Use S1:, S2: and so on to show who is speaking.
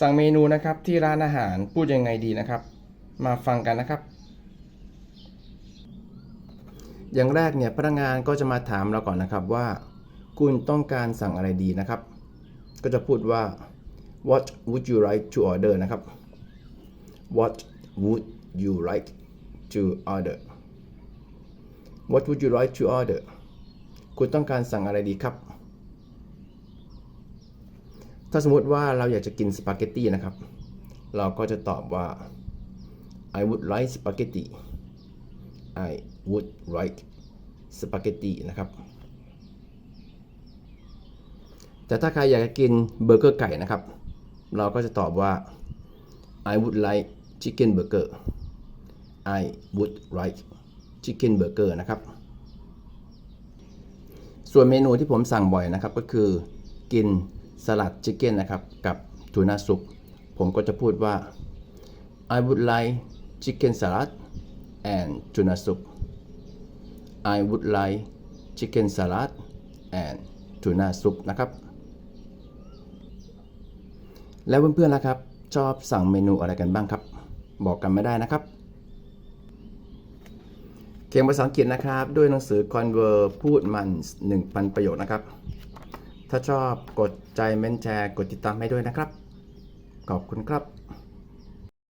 S1: สั่งเมนูนะครับที่ร้านอาหารพูดยังไงดีนะครับ มาฟังกันนะครับ อย่างแรกเนี่ยพนักงานก็จะมาถามเราก่อนนะครับว่า คุณต้องการสั่งอะไรดีนะครับ ก็จะพูดว่า what would you like to order นะครับ what would you like to order what would you like to order คุณต้องการสั่งอะไรดีครับ ถ้าสมมติว่าเราอยากจะกินสปาเกตตีนะครับ เราก็จะตอบว่า I would like spaghetti I would like spaghetti นะครับ แต่ถ้าใครอยากจะกินเบอร์เกอร์ไก่นะครับ เราก็จะตอบว่า I would like chicken burger I would like chicken burger นะครับ ส่วนเมนูที่ผมสั่งบ่อยนะครับก็คือกิน สลัดชิคเก้นนะครับ กับทูน่าซุป ผมก็จะพูดว่า I would like chicken salad and tuna soup I would like chicken salad and tuna soup นะครับ แล้วเพื่อนๆล่ะครับ ชอบสั่งเมนูอะไรกันบ้างครับ บอกกันไม่ได้นะครับเขียนภาษาอังกฤษนะครับ ด้วยหนังสือ Convert พูดมัน 1,000 ประโยคนะครับ ถ้าชอบกดใจเม้นแชร์ กดติดตามให้ด้วยนะครับ ขอบคุณครับ